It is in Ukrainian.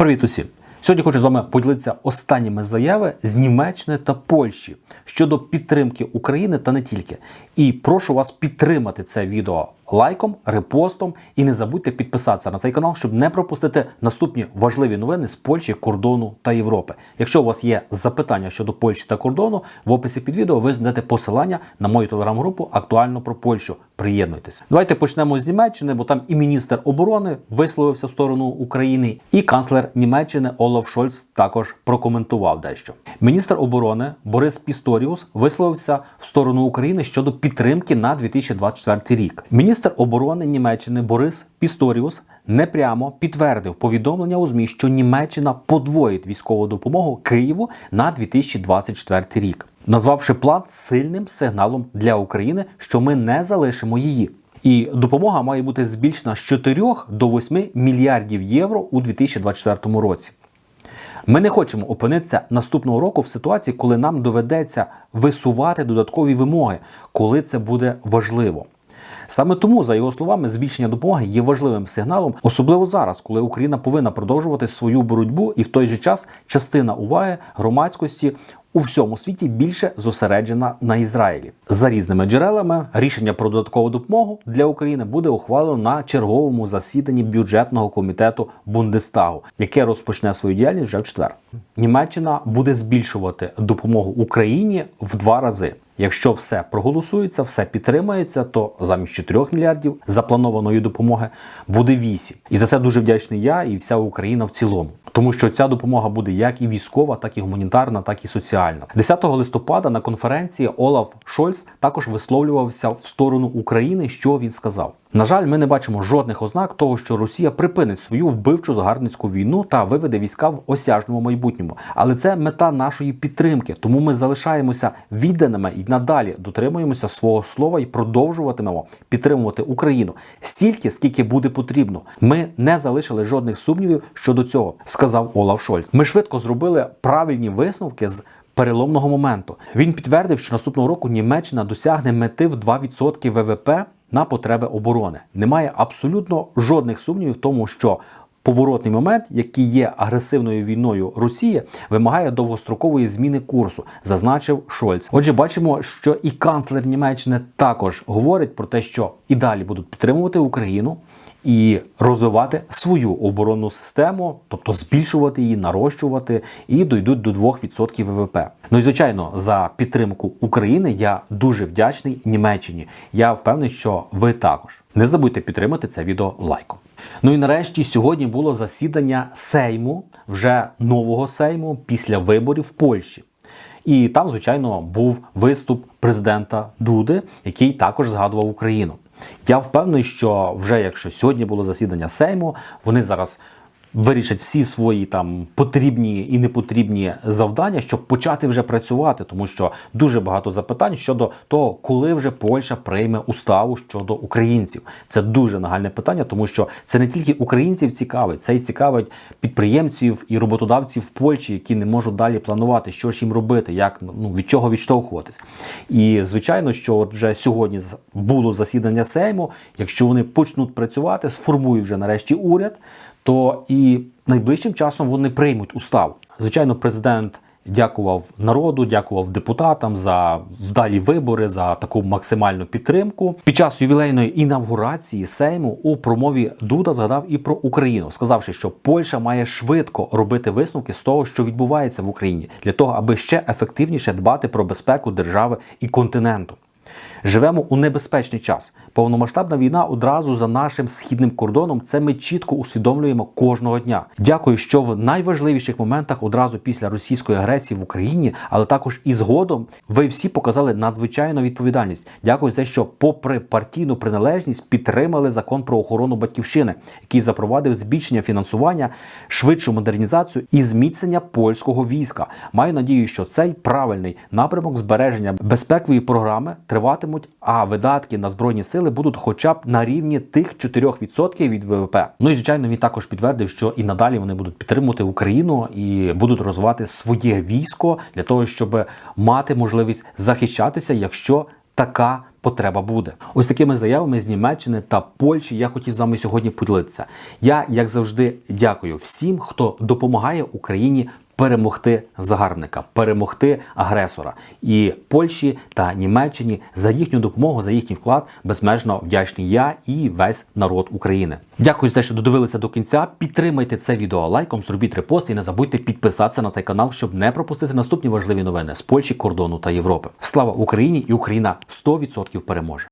Привіт усім! Сьогодні хочу з вами поділитися останніми заяви з Німеччини та Польщі щодо підтримки України та не тільки. І прошу вас підтримати це відео лайком, репостом і не забудьте підписатися на цей канал, щоб не пропустити наступні важливі новини з Польщі, кордону та Європи. Якщо у вас є запитання щодо Польщі та кордону, в описі під відео ви знайдете посилання на мою телеграм-групу актуально про Польщу. Приєднуйтесь. Давайте почнемо з Німеччини, бо там і міністр оборони висловився в сторону України, і канцлер Німеччини Олаф Шольц також прокоментував дещо. Міністр оборони Борис Пісторіус висловився в сторону України щодо підтримки на 2024 рік. Міністр оборони Німеччини Борис Пісторіус непрямо підтвердив повідомлення у ЗМІ, що Німеччина подвоїть військову допомогу Києву на 2024 рік, назвавши план сильним сигналом для України, що ми не залишимо її. І допомога має бути збільшена з 4 до 8 мільярдів євро у 2024 році. Ми не хочемо опинитися наступного року в ситуації, коли нам доведеться висувати додаткові вимоги, коли це буде важливо. Саме тому, за його словами, збільшення допомоги є важливим сигналом, особливо зараз, коли Україна повинна продовжувати свою боротьбу, і в той же час частина уваги громадськості у всьому світі більше зосереджена на Ізраїлі. За різними джерелами рішення про додаткову допомогу для України буде ухвалено на черговому засіданні бюджетного комітету Бундестагу, яке розпочне свою діяльність вже в четвер. Німеччина буде збільшувати допомогу Україні в два рази. Якщо все проголосується, все підтримається, то замість 4 мільярдів запланованої допомоги буде 8. І за це дуже вдячний я і вся Україна в цілому. Тому що ця допомога буде як і військова, так і гуманітарна, так і соціальна. 10 листопада на конференції Олаф Шольц також висловлювався в сторону України. Що він сказав? На жаль, ми не бачимо жодних ознак того, що Росія припинить свою вбивчу загарбницьку війну та виведе війська в осяжному майбутньому. Але це мета нашої підтримки, тому ми залишаємося відданими і надалі дотримуємося свого слова і продовжуватимемо підтримувати Україну стільки, скільки буде потрібно. Ми не залишили жодних сумнівів щодо цього, сказав Олаф Шольц. Ми швидко зробили правильні висновки з. Переломного моменту він підтвердив, що наступного року Німеччина досягне мети в 2% ВВП на потреби оборони. Немає абсолютно жодних сумнівів в тому, що поворотний момент, який є агресивною війною Росії, вимагає довгострокової зміни курсу, зазначив Шольц. Отже, бачимо, що і канцлер Німеччини також говорить про те, що і далі будуть підтримувати Україну. І розвивати свою оборонну систему, тобто збільшувати її, нарощувати, і дойдуть до 2% ВВП. Ну і звичайно, за підтримку України я дуже вдячний Німеччині. Я впевнений, що ви також не забудьте підтримати це відео лайком. Ну і нарешті сьогодні було засідання Сейму, вже нового Сейму після виборів в Польщі. І там, звичайно, був виступ президента Дуди, який також згадував Україну. Я впевнений, що вже якщо сьогодні було засідання Сейму, вони зараз вирішать всі свої там потрібні і непотрібні завдання, щоб почати вже працювати, тому що дуже багато запитань щодо того, коли вже Польща прийме уставу щодо українців. Це дуже нагальне питання, тому що це не тільки українців цікавить, це й цікавить підприємців і роботодавців в Польщі, які не можуть далі планувати, що ж їм робити, як ну від чого відштовхуватись. І звичайно, що от вже сьогодні було засідання Сейму. Якщо вони почнуть працювати, сформують вже нарешті уряд то і найближчим часом вони приймуть устав. Звичайно, президент дякував народу, дякував депутатам за вдалі вибори, за таку максимальну підтримку. Під час ювілейної інавгурації Сейму у промові Дуда згадав і про Україну, сказавши, що Польща має швидко робити висновки з того, що відбувається в Україні, для того, аби ще ефективніше дбати про безпеку держави і континенту. Живемо у небезпечний час. Повномасштабна війна одразу за нашим східним кордоном. Це ми чітко усвідомлюємо кожного дня. Дякую, що в найважливіших моментах одразу після російської агресії в Україні, але також і згодом, ви всі показали надзвичайну відповідальність. Дякую за що, попри партійну приналежність, підтримали закон про охорону батьківщини, який запровадив збільшення фінансування, швидшу модернізацію і зміцнення польського війська. Маю надію, що цей правильний напрямок збереження безпекової програми триватиме а видатки на збройні сили будуть хоча б на рівні тих 4% від ВВП. Ну і звичайно, він також підтвердив, що і надалі вони будуть підтримувати Україну і будуть розвивати своє військо для того, щоб мати можливість захищатися, якщо така потреба буде. Ось такими заявами з Німеччини та Польщі я хотів з вами сьогодні поділитися. Я, як завжди, дякую всім, хто допомагає Україні перемогти загарбника, перемогти агресора. І Польщі та Німеччині за їхню допомогу, за їхній вклад безмежно вдячний я і весь народ України. Дякую за те, що додивилися до кінця. Підтримайте це відео лайком, зробіть репост і не забудьте підписатися на цей канал, щоб не пропустити наступні важливі новини з Польщі, кордону та Європи. Слава Україні і Україна 100% переможе.